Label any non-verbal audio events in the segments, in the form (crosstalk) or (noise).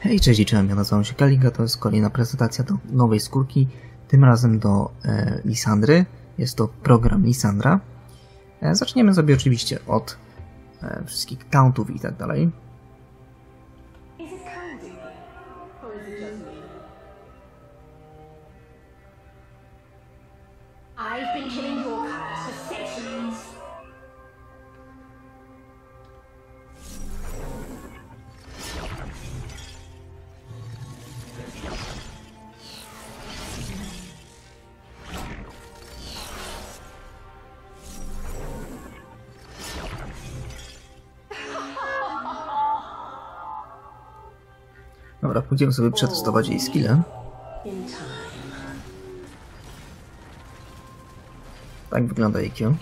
Hej, cześć, cześć, ja nazywam się Kaliga, to jest kolejna prezentacja do nowej skórki, tym razem do e, Lisandry. Jest to program Lisandra. E, zaczniemy sobie oczywiście od e, wszystkich tauntów i tak dalej. I've been killing Yorkers for centuries. Dobra, pójdziemy sobie przetestować jej time. Tak wygląda kill.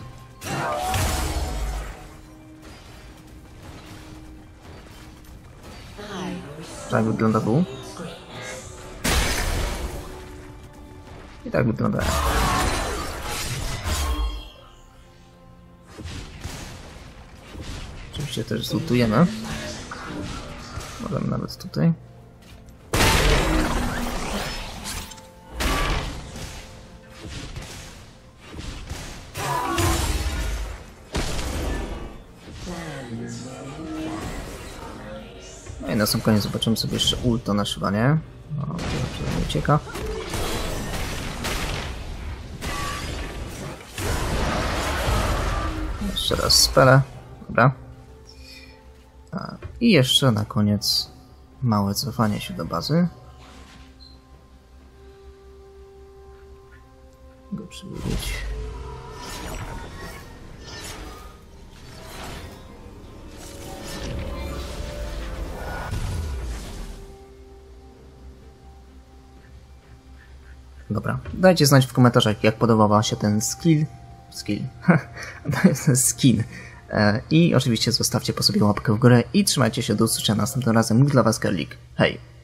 Tak wygląda W. I tak wygląda. Oczywiście też zlutujemy. Możemy nawet tutaj. No i na sam koniec zobaczymy sobie jeszcze ulto na szywanie. O, to nie ucieka. Jeszcze raz spelę. Dobra. I jeszcze na koniec małe cofanie się do bazy. Go przywiedzieć. Dobra, dajcie znać w komentarzach, jak podobał Wam się ten skill. Skill. (laughs) skin. E, I oczywiście zostawcie po sobie łapkę w górę i trzymajcie się do usłyszenia następnym razem. Mówi dla Was Kerlik. Hej!